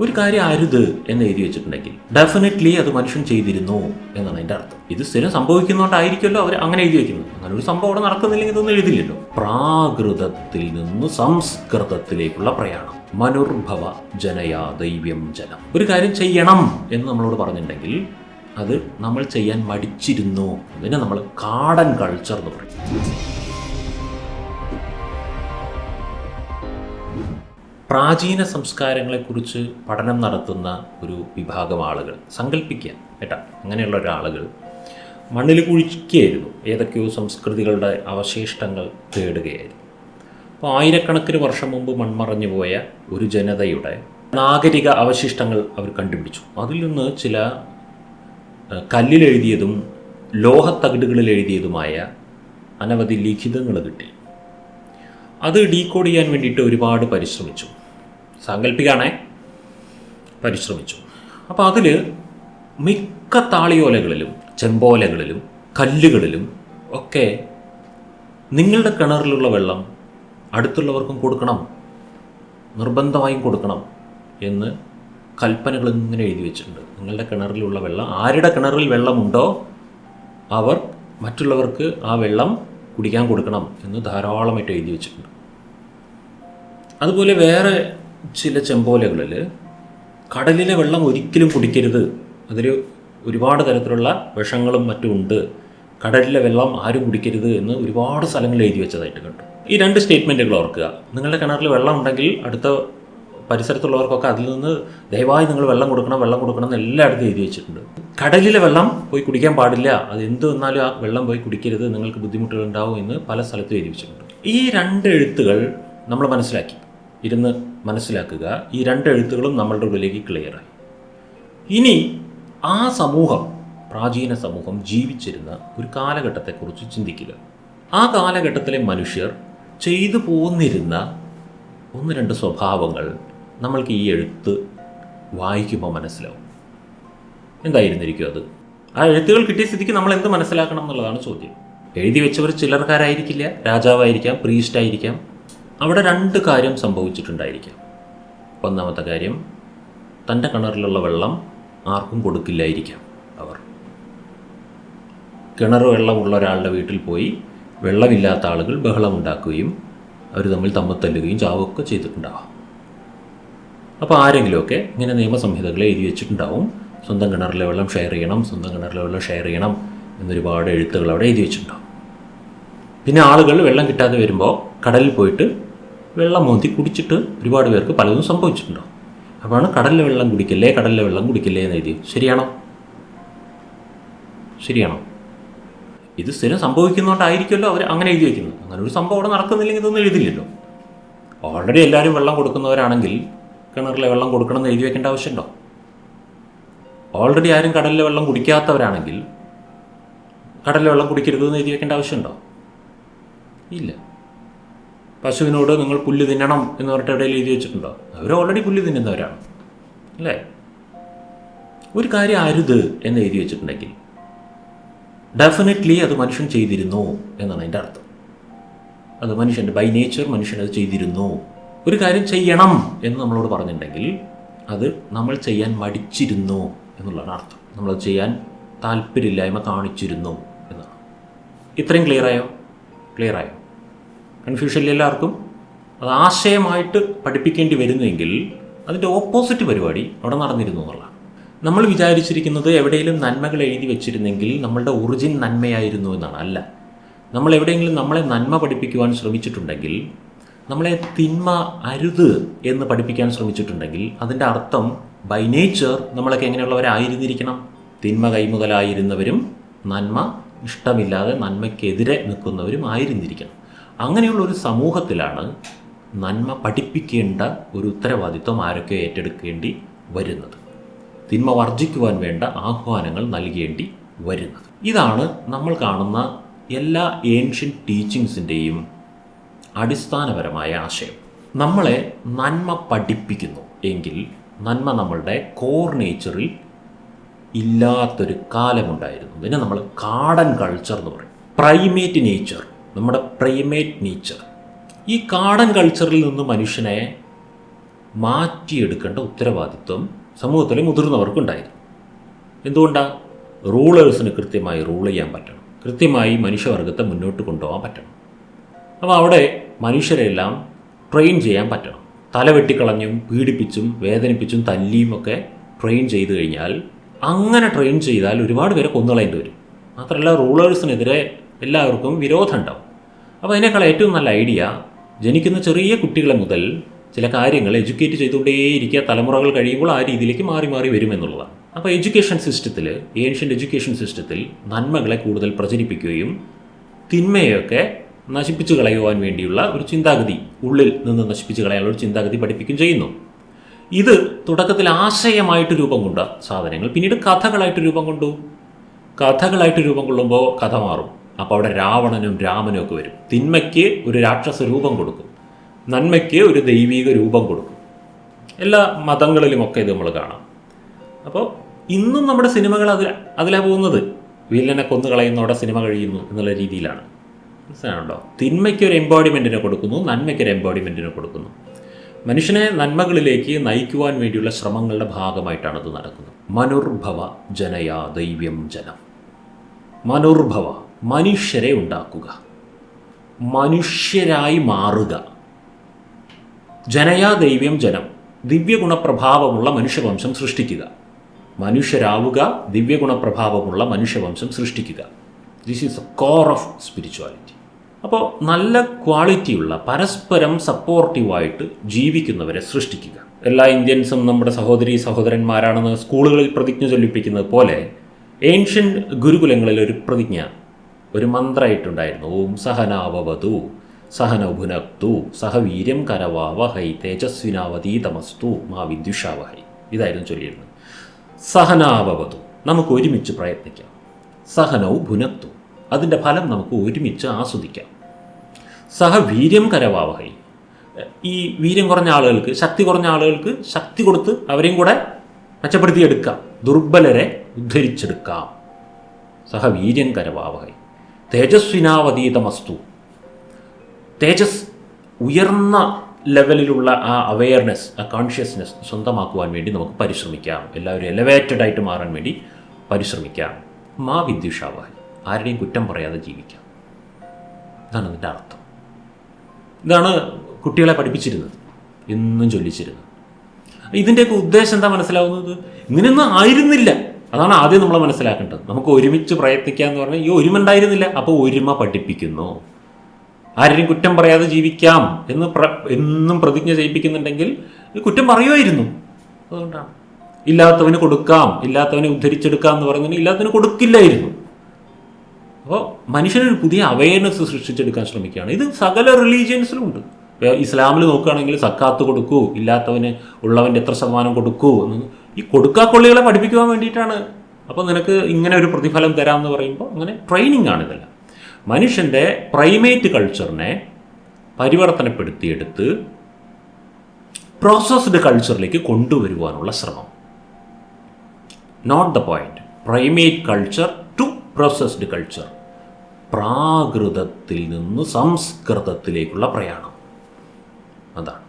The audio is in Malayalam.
ഒരു കാര്യം അരുത് എന്ന് എഴുതി വെച്ചിട്ടുണ്ടെങ്കിൽ ഡെഫിനറ്റ്ലി അത് മനുഷ്യൻ ചെയ്തിരുന്നു എന്നാണ് അതിന്റെ അർത്ഥം. ഇത് സ്ഥിരം സംഭവിക്കുന്നതുകൊണ്ടായിരിക്കുമല്ലോ അവർ അങ്ങനെ എഴുതി വെക്കുന്നത്. അങ്ങനെ ഒരു സംഭവം അവിടെ നടക്കുന്നില്ലെങ്കിൽ ഇതൊന്നും എഴുതില്ലല്ലോ. പ്രാകൃതത്തിൽ നിന്ന് സംസ്കൃതത്തിലേക്കുള്ള പ്രയാണം. മനുർഭവ ജനയാ ദൈവ്യം ജനം. ഒരു കാര്യം ചെയ്യണം എന്ന് നമ്മളോട് പറഞ്ഞിട്ടുണ്ടെങ്കിൽ അത് നമ്മൾ ചെയ്യാൻ മടിച്ചിരുന്നു അതിനെ നമ്മൾ കാടൻ കൾച്ചർ എന്ന് പറയും. പ്രാചീന സംസ്കാരങ്ങളെക്കുറിച്ച് പഠനം നടത്തുന്ന ഒരു വിഭാഗം ആളുകൾ. സങ്കല്പിക്കുക കേട്ടാ. അങ്ങനെയുള്ള ഒരാളുകൾ മണ്ണിൽ കുഴിക്കുകയായിരുന്നു. ഏതൊക്കെയോ സംസ്കൃതികളുടെ അവശിഷ്ടങ്ങൾ തേടുകയായിരുന്നു. അപ്പോൾ ആയിരക്കണക്കിന് വർഷം മുമ്പ് മൺമറഞ്ഞു പോയ ഒരു ജനതയുടെ നാഗരിക അവശിഷ്ടങ്ങൾ അവർ കണ്ടുപിടിച്ചു. അതിൽ നിന്ന് ചില കല്ലിലെഴുതിയതും ലോഹത്തകിടുകളിൽ എഴുതിയതുമായ അനവധി ലിഖിതങ്ങൾ കിട്ടി. അത് ഡീകോഡ് ചെയ്യാൻ വേണ്ടിയിട്ട് ഒരുപാട് പരിശ്രമിച്ചു. സാങ്കല്പികാണേ പരിശ്രമിച്ചു. അപ്പോൾ അതിൽ മിക്ക താളിയോലകളിലും ചെമ്പോലകളിലും കല്ലുകളിലും ഒക്കെ നിങ്ങളുടെ കിണറിലുള്ള വെള്ളം അടുത്തുള്ളവർക്കും കൊടുക്കണം നിർബന്ധമായും കൊടുക്കണം എന്ന് കൽപ്പനകൾ ഇങ്ങനെ എഴുതി വെച്ചിട്ടുണ്ട്. നിങ്ങളുടെ കിണറിലുള്ള വെള്ളം ആരുടെ കിണറിൽ വെള്ളമുണ്ടോ അവർ മറ്റുള്ളവർക്ക് ആ വെള്ളം കുടിക്കാൻ കൊടുക്കണം എന്ന് ധാരാളമായിട്ട് എഴുതി വെച്ചിട്ടുണ്ട്. അതുപോലെ വേറെ ചില ചെമ്പോലകളിൽ കടലിലെ വെള്ളം ഒരിക്കലും കുടിക്കരുത്. അതിൽ ഒരുപാട് തരത്തിലുള്ള വിഷങ്ങളും മറ്റും ഉണ്ട്. കടലിലെ വെള്ളം ആരും കുടിക്കരുത് എന്ന് ഒരുപാട് സ്ഥലങ്ങളിൽ എഴുതി വെച്ചതായിട്ട് കണ്ടു. ഈ രണ്ട് സ്റ്റേറ്റ്മെന്റുകൾ ഓർക്കുക. നിങ്ങളുടെ കിണറിൽ വെള്ളം ഉണ്ടെങ്കിൽ അടുത്ത പരിസരത്തുള്ളവർക്കൊക്കെ അതിൽ നിന്ന് ദയവായി നിങ്ങൾ വെള്ളം കൊടുക്കണം വെള്ളം കൊടുക്കണം എന്ന് എല്ലായിടത്തും എഴുതി വെച്ചിട്ടുണ്ട്. കടലിലെ വെള്ളം പോയി കുടിക്കാൻ പാടില്ല. അത് എന്ത് വന്നാലും ആ വെള്ളം പോയി കുടിക്കരുത്. നിങ്ങൾക്ക് ബുദ്ധിമുട്ടുകൾ ഉണ്ടാവും എന്ന് പല സ്ഥലത്തും എഴുതി വെച്ചിട്ടുണ്ട്. ഈ രണ്ട് എഴുത്തുകൾ നമ്മൾ മനസ്സിലാക്കി. ഇരുന്ന് മനസ്സിലാക്കുക ഈ രണ്ട് എഴുത്തുകളും നമ്മളുടെ ഉള്ളിലേക്ക് ക്ലിയറായി ഇനി ആ സമൂഹം പ്രാചീന സമൂഹം ജീവിച്ചിരുന്ന ഒരു കാലഘട്ടത്തെക്കുറിച്ച് ചിന്തിക്കുക. ആ കാലഘട്ടത്തിലെ മനുഷ്യർ ചെയ്തു പോന്നിരുന്ന ഒന്ന് രണ്ട് സ്വഭാവങ്ങൾ നമ്മൾക്ക് ഈ എഴുത്ത് വായിക്കുമ്പോൾ മനസ്സിലാവും. എന്തായിരുന്നിരിക്കും അത്? ആ എഴുത്തുകൾ കിട്ടിയ സ്ഥിതിക്ക് നമ്മൾ എന്ത് മനസ്സിലാക്കണം എന്നുള്ളതാണ് ചോദ്യം. എഴുതി വെച്ചവർ ചിലർക്കാരായിരിക്കില്ല രാജാവായിരിക്കാം പ്രീസ്റ്റ് ആയിരിക്കാം അവിടെ രണ്ട് കാര്യം സംഭവിച്ചിട്ടുണ്ടായിരിക്കാം. ഒന്നാമത്തെ കാര്യം തന്റെ കിണറിലുള്ള വെള്ളം ആർക്കും കൊടുക്കില്ലായിരിക്കാം അവർ. കിണർ വെള്ളമുള്ള ഒരാളുടെ വീട്ടിൽ പോയി വെള്ളമില്ലാത്ത ആളുകൾ ബഹളമുണ്ടാക്കുകയും അവർ തമ്മിൽ തമ്മിൽ തല്ലുകയും ചാവുകയൊക്കെ ചെയ്തിട്ടുണ്ടാവാം. അപ്പോൾ ആരെങ്കിലുമൊക്കെ ഇങ്ങനെ നിയമസംഹിതകൾ എഴുതി വെച്ചിട്ടുണ്ടാവും. സ്വന്തം കിണറിലെ വെള്ളം ഷെയർ ചെയ്യണം സ്വന്തം കിണറിലെ വെള്ളം ഷെയർ ചെയ്യണം എന്നൊരുപാട് എഴുത്തുകൾ അവിടെ എഴുതി വെച്ചിട്ടുണ്ടാവും. പിന്നെ ആളുകൾ വെള്ളം കിട്ടാതെ വരുമ്പോൾ കടലിൽ പോയിട്ട് വെള്ളം മോന്തി കുടിച്ചിട്ട് ഒരുപാട് പേർക്ക് പലതും സംഭവിച്ചിട്ടുണ്ടാവും അപ്പോഴാണ് കടലിലെ വെള്ളം കുടിക്കല്ലേ കടലിലെ വെള്ളം കുടിക്കല്ലേ എന്ന് എഴുതി ശരിയാണോ? ശരിയാണോ? ഇത് സ്ഥിരം സംഭവിക്കുന്നതുകൊണ്ടായിരിക്കുമല്ലോ അവർ അങ്ങനെ എഴുതി വയ്ക്കുന്നത് അങ്ങനെ ഒരു സംഭവം അവിടെ നടക്കുന്നില്ലെങ്കിൽ ഇതൊന്നും എഴുതില്ലല്ലോ. ഓൾറെഡി എല്ലാവരും വെള്ളം കൊടുക്കുന്നവരാണെങ്കിൽ കിണറിലെ വെള്ളം കൊടുക്കണം എന്ന് എഴുതി വെക്കേണ്ട ആവശ്യമുണ്ടോ? ഓൾറെഡി ആരും കടലിലെ വെള്ളം കുടിക്കാത്തവരാണെങ്കിൽ കടലിലെ വെള്ളം കുടിക്കരുതെന്ന് എഴുതി വെക്കേണ്ട ആവശ്യമുണ്ടോ? ഇല്ല. പശുവിനോട് നിങ്ങൾ പുല്ല് തിന്നണം എന്ന് പറഞ്ഞിട്ട് എവിടെയും എഴുതി വെച്ചിട്ടുണ്ടോ? അവർ ഓൾറെഡി പുല്ല് തിന്നുന്നവരാണ്. അല്ലേ? ഒരു കാര്യം അരുത് എന്ന് എഴുതി വെച്ചിട്ടുണ്ടെങ്കിൽ ഡെഫിനറ്റ്ലി അത് മനുഷ്യൻ ചെയ്തിരുന്നു എന്നാണ് അതിന്റെ അർത്ഥം. അത് മനുഷ്യന്റെ ബൈ നേച്ചർ മനുഷ്യൻ അത് ചെയ്തിരുന്നു. ഒരു കാര്യം ചെയ്യണം എന്ന് നമ്മളോട് പറഞ്ഞിട്ടുണ്ടെങ്കിൽ അത് നമ്മൾ ചെയ്യാൻ മടിച്ചിരുന്നു എന്നുള്ളതാണ് അർത്ഥം. നമ്മളത് ചെയ്യാൻ താല്പര്യമില്ലായ്മ കാണിച്ചിരുന്നു എന്നാണ്. ഇത്രയും ക്ലിയറായോ ക്ലിയറായോ കൺഫ്യൂഷൻ ഇല്ല എല്ലാവർക്കും. അത് ആശയമായിട്ട് പഠിപ്പിക്കേണ്ടി വരുന്നുവെങ്കിൽ അതിന്റെ ഓപ്പോസിറ്റ് പരിപാടി അവിടെ നടന്നിരുന്നു എന്നുള്ളതാണ്. നമ്മൾ വിചാരിച്ചിരിക്കുന്നത് എവിടെയെങ്കിലും നന്മകൾ എഴുതി വെച്ചിരുന്നെങ്കിൽ നമ്മളുടെ ഒറിജിൻ നന്മയായിരുന്നു എന്നാണ്. അല്ല. നമ്മൾ എവിടെയെങ്കിലും നമ്മളെ നന്മ പഠിപ്പിക്കുവാൻ ശ്രമിച്ചിട്ടുണ്ടെങ്കിൽ നമ്മളെ തിന്മ അരുത് എന്ന് പഠിപ്പിക്കാൻ ശ്രമിച്ചിട്ടുണ്ടെങ്കിൽ അതിന്റെ അർത്ഥം ബൈ നേച്ചർ നമ്മളൊക്കെ എങ്ങനെയുള്ളവരായിരുന്നിരിക്കണം? തിന്മ കൈമുതലായിരുന്നവരും നന്മ ഇഷ്ടമില്ലാതെ നന്മയ്ക്കെതിരെ നിൽക്കുന്നവരും ആയിരുന്നിരിക്കണം. അങ്ങനെയുള്ള ഒരു സമൂഹത്തിലാണ് നന്മ പഠിപ്പിക്കേണ്ട ഒരു ഉത്തരവാദിത്വം ആരൊക്കെ ഏറ്റെടുക്കേണ്ടി വരുന്നത്. തിന്മ വർജിക്കുവാൻ വേണ്ട ആഹ്വാനങ്ങൾ നൽകേണ്ടി വരുന്നത്. ഇതാണ് നമ്മൾ കാണുന്ന എല്ലാ ഏൻഷ്യൻ ടീച്ചിങ്സിന്റെയും അടിസ്ഥാനപരമായ ആശയം. നമ്മളെ നന്മ പഠിപ്പിക്കുന്നു എങ്കിൽ നന്മ നമ്മളുടെ കോർ നേച്ചറിൽ ഇല്ലാത്തൊരു കാലമുണ്ടായിരുന്നു. ഇതിനെ നമ്മൾ കാടൻ കൾച്ചർ എന്ന് പറയും. പ്രൈമേറ്റ് നേച്ചർ നമ്മുടെ പ്രൈമേറ്റ് നേച്ചർ ഈ കാടൻ കൾച്ചറിൽ നിന്ന് മനുഷ്യനെ മാറ്റിയെടുക്കേണ്ട ഉത്തരവാദിത്വം സമൂഹത്തിലെ മുതിർന്നവർക്കുണ്ടായിരുന്നു. എന്തുകൊണ്ടാണ് റൂളേഴ്സിന് കൃത്യമായി റൂൾ ചെയ്യാൻ പറ്റണം. കൃത്യമായി മനുഷ്യവർഗത്തെ മുന്നോട്ട് കൊണ്ടുപോകാൻ പറ്റണം. അപ്പോൾ അവിടെ മനുഷ്യരെല്ലാം ട്രെയിൻ ചെയ്യാൻ പറ്റണം. തല വെട്ടിക്കളഞ്ഞും പീഡിപ്പിച്ചും വേദനിപ്പിച്ചും തല്ലിയും ഒക്കെ ട്രെയിൻ ചെയ്തു കഴിഞ്ഞാൽ അങ്ങനെ ട്രെയിൻ ചെയ്താൽ ഒരുപാട് പേരെ കൊന്നുകളയേണ്ടി വരും. മാത്രമല്ല റൂളേഴ്സിനെതിരെ എല്ലാവർക്കും വിരോധം ഉണ്ടാവും. അപ്പോൾ അതിനേക്കാൾ ഏറ്റവും നല്ല ഐഡിയ ജനിക്കുന്ന ചെറിയ കുട്ടികളെ മുതൽ ചില കാര്യങ്ങൾ എഡ്യൂക്കേറ്റ് ചെയ്തുകൊണ്ടേയിരിക്കുക തലമുറകൾ കഴിയുമ്പോൾ ആ രീതിയിലേക്ക് മാറി മാറി വരുമെന്നുള്ളതാണ്. അപ്പോൾ എഡ്യൂക്കേഷൻ സിസ്റ്റത്തിൽ ഏഷ്യൻ എഡ്യൂക്കേഷൻ സിസ്റ്റത്തിൽ നന്മകളെ കൂടുതൽ പ്രചരിപ്പിക്കുകയും തിന്മയൊക്കെ നശിപ്പിച്ചു കളയുവാൻ വേണ്ടിയുള്ള ഒരു ചിന്താഗതി ഉള്ളിൽ നിന്ന് നശിപ്പിച്ചു കളയാനുള്ള ഒരു ചിന്താഗതി പഠിപ്പിക്കുകയും ചെയ്യുന്നു. ഇത് തുടക്കത്തിൽ ആശയമായിട്ട് രൂപം കൊണ്ട സാധനങ്ങൾ പിന്നീട് കഥകളായിട്ട് രൂപം കൊണ്ടു. കഥകളായിട്ട് രൂപം കൊള്ളുമ്പോൾ കഥ മാറും. അപ്പോൾ അവിടെ രാവണനും രാമനും ഒക്കെ വരും. തിന്മയ്ക്ക് ഒരു രാക്ഷസ രൂപം കൊടുക്കും. നന്മയ്ക്ക് ഒരു ദൈവീക രൂപം കൊടുക്കും. എല്ലാ മതങ്ങളിലുമൊക്കെ ഇത് നമ്മൾ കാണാം. അപ്പോൾ ഇന്നും നമ്മുടെ സിനിമകൾ അതിൽ അതിലാണ് പോകുന്നത്. വില്ലനെ കൊന്നു കളയുന്നതോടെ സിനിമ കഴിയുന്നു എന്നുള്ള രീതിയിലാണ്. മനസ്സിലാണല്ലോ തിന്മയ്ക്ക് ഒരു എംബോഡിമെന്റിനെ കൊടുക്കുന്നു നന്മയ്ക്ക് ഒരു എംബോഡിമെന്റിനെ കൊടുക്കുന്നു. മനുഷ്യനെ നന്മകളിലേക്ക് നയിക്കുവാൻ വേണ്ടിയുള്ള ശ്രമങ്ങളുടെ ഭാഗമായിട്ടാണ് ഇത് നടക്കുന്നത്. മനുർഭവ ജനയാ ദൈവ്യം ജനം. മനുർഭവ മനുഷ്യരെ ഉണ്ടാക്കുക. മനുഷ്യരായി മാറുക. ജനയാ ദൈവ്യം ജനം ദിവ്യഗുണപ്രഭാവമുള്ള മനുഷ്യവംശം സൃഷ്ടിക്കുക. മനുഷ്യരാവുക ദിവ്യഗുണപ്രഭാവമുള്ള മനുഷ്യവംശം സൃഷ്ടിക്കുക. This is a core of spirituality അപ്പോൾ നല്ല ക്വാളിറ്റിയുള്ള പരസ്പരം സപ്പോർട്ടീവായിട്ട് ജീവിക്കുന്നവരെ സൃഷ്ടിക്കുക. എല്ലാ ഇന്ത്യൻസും നമ്മുടെ സഹോദരി സഹോദരന്മാരാണെന്ന് സ്കൂളുകളിൽ പ്രതിജ്ഞ ചൊല്ലിപ്പിക്കുന്നത് പോലെ ഏൻഷ്യൻ ഗുരുകുലങ്ങളിൽ ഒരു പ്രതിജ്ഞ ഒരു മന്ത്രമായിട്ടുണ്ടായിരുന്നു ഓം സഹനാവവതു സഹനഭുനക്തു സഹവീര്യം കരവാവഹൈ തേജസ്വിനാവതീതമസ്തു മാ വിദ്യുഷാവഹൈ. ഇതായിരുന്നു ചൊല്ലിയിരുന്നത്. സഹനാവവതു നമുക്ക് ഒരുമിച്ച് പ്രയത്നിക്കാം. സഹനവും ഭുനത്തു അതിന്റെ ഫലം നമുക്ക് ഒരുമിച്ച് ആസ്വദിക്കാം. സഹവീര്യം കരവാവഹൈ. ഈ വീര്യം കുറഞ്ഞ ആളുകൾക്ക് ശക്തി കുറഞ്ഞ ആളുകൾക്ക് ശക്തി കൊടുത്ത് അവരെയും കൂടെ മെച്ചപ്പെടുത്തിയെടുക്കാം. ദുർബലരെ ഉദ്ധരിച്ചെടുക്കാം. സഹവീര്യം കരവാവഹൈ. തേജസ്വിനാവതീതമസ്തു. തേജസ് ഉയർന്ന ലെവലിലുള്ള ആ അവെയർനെസ് ആ കോൺഷ്യസ്നെസ് സ്വന്തമാക്കുവാൻ വേണ്ടി നമുക്ക് പരിശ്രമിക്കാം. എല്ലാവരും എലവേറ്റഡ് ആയിട്ട് മാറാൻ വേണ്ടി പരിശ്രമിക്കാം. മാ വിദ്യുഷാവാൻ ആരുടെയും കുറ്റം പറയാതെ ജീവിക്കാം. ഇതാണ് അതിന്റെ അർത്ഥം. ഇതാണ് കുട്ടികളെ പഠിപ്പിച്ചിരുന്നത്. എന്നും ചൊല്ലിച്ചിരുന്നത്. ഇതിന്റെയൊക്കെ ഉദ്ദേശം എന്താ മനസ്സിലാവുന്നത്? ഇങ്ങനെയൊന്നും ആയിരുന്നില്ല. അതാണ് ആദ്യം നമ്മൾ മനസ്സിലാക്കേണ്ടത്. നമുക്ക് ഒരുമിച്ച് പ്രയത്നിക്കുക എന്ന് പറഞ്ഞാൽ ഈ ഒരുമ ഉണ്ടായിരുന്നില്ല അപ്പോൾ ഒരുമ പഠിപ്പിക്കുന്നു. ആരെയും കുറ്റം പറയാതെ ജീവിക്കാം എന്ന് എന്നും പ്രതിജ്ഞ ചെയ്യിപ്പിക്കുന്നുണ്ടെങ്കിൽ കുറ്റം പറയുമായിരുന്നു. അതുകൊണ്ടാണ്. ഇല്ലാത്തവന് കൊടുക്കാം. ഇല്ലാത്തവനെ ഉദ്ധരിച്ചെടുക്കാം എന്ന് പറയുന്നതിന് ഇല്ലാത്തവന് കൊടുക്കില്ലായിരുന്നു. അപ്പോൾ മനുഷ്യനൊരു പുതിയ അവയർനെസ് സൃഷ്ടിച്ചെടുക്കാൻ ശ്രമിക്കുകയാണ്. ഇത് സകല റിലീജിയൻസിലും ഉണ്ട്. ഇസ്ലാമിൽ നോക്കുകയാണെങ്കിൽ സക്കാത്ത് കൊടുക്കൂ ഇല്ലാത്തവന് ഉള്ളവന്റെ എത്ര ശതമാനം കൊടുക്കൂ എന്ന് ഈ കൊടുക്കാക്കൊള്ളികളെ പഠിപ്പിക്കുവാൻ വേണ്ടിയിട്ടാണ്. അപ്പോൾ നിനക്ക് ഇങ്ങനെ ഒരു പ്രതിഫലം തരാമെന്ന് പറയുമ്പോൾ അങ്ങനെ ട്രെയിനിങ് ആണ് ഇതെല്ലാം. മനുഷ്യന്റെ പ്രൈമേറ്റ് കൾച്ചറിനെ പരിവർത്തനപ്പെടുത്തിയെടുത്ത് പ്രോസസ്ഡ് കൾച്ചറിലേക്ക് കൊണ്ടുവരുവാനുള്ള ശ്രമം. Note the point primate culture to processed culture പ്രാകൃതത്തിൽ നിന്ന് സംസ്കൃതത്തിലേക്കുള്ള പ്രയാണം. അതാണ്.